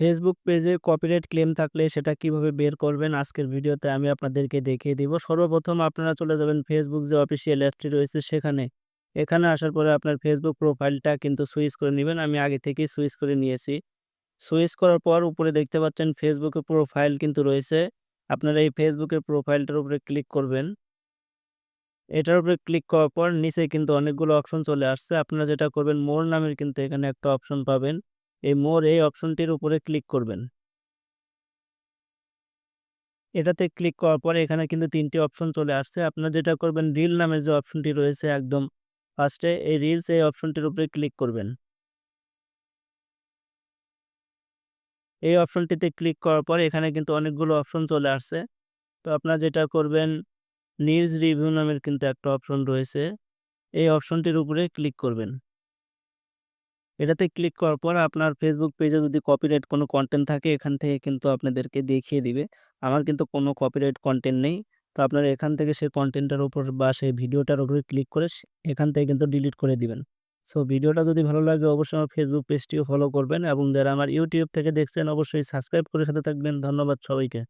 Facebook পেজে copyright claim থাকলে সেটা কীভাবে বের করবেন আজকের ভিডিওতে আমি আপনাদেরকে দেখিয়ে দিব। সর্বপ্রথম আপনারা চলে যাবেন ফেসবুক যে অফিসিয়াল অ্যাপটি রয়েছে সেখানে। এখানে আসার পরে আপনার ফেসবুক প্রোফাইলটা কিন্তু সুইচ করে নিবেন। আমি আগে থেকেই সুইচ করে নিয়েছি। সুইচ করার পর উপরে দেখতে পাচ্ছেন ফেসবুকে প্রোফাইল কিন্তু রয়েছে। আপনারা এই ফেসবুকের প্রোফাইলটার উপরে ক্লিক করবেন। এটার উপরে ক্লিক করার পর নিচে কিন্তু অনেকগুলো অপশন চলে আসছে। আপনারা যেটা করবেন, মোর নামের কিন্তু এখানে একটা অপশন পাবেন। এই মোর এই অপশনটির উপরে ক্লিক করবেন। এটাতে ক্লিক করার পরে এখানে কিন্তু তিনটি অপশন চলে আসছে। আপনারা যেটা করবেন, রিল নামের যে অপশনটি রয়েছে একদম ফার্স্টে, এই রিলস এই অপশনটির উপরে ক্লিক করবেন। এই অপশনটিতে ক্লিক করার পরে এখানে কিন্তু অনেকগুলো অপশন চলে আসছে। তো আপনারা যেটা করবেন নিউজ রিভিউ নামের কিন্তু একটা অপশন রয়েছে। এই অপশনটির উপরে ক্লিক করবেন। এটাতে ক্লিক করার পর আপনার ফেসবুক পেজে যদি কপিরাইট কোনো কন্টেন্ট থাকে, এখান থেকে কিন্তু আপনাদেরকে দেখিয়ে দিবে। আমার কিন্তু কোনো কপিরাইট কন্টেন্ট নেই। তো আপনারা এখান থেকে সেই কনটেন্টটার উপর বা সেই ভিডিওটার উপরে ক্লিক করে এখান থেকে কিন্তু ডিলিট করে দিবেন। সো ভিডিওটা যদি ভালো লাগে অবশ্যই আমার ফেসবুক পেজটিও ফলো করবেন এবং যারা আমার ইউটিউব থেকে দেখছেন অবশ্যই সাবস্ক্রাইব করে সাথে থাকবেন। ধন্যবাদ সবাইকে।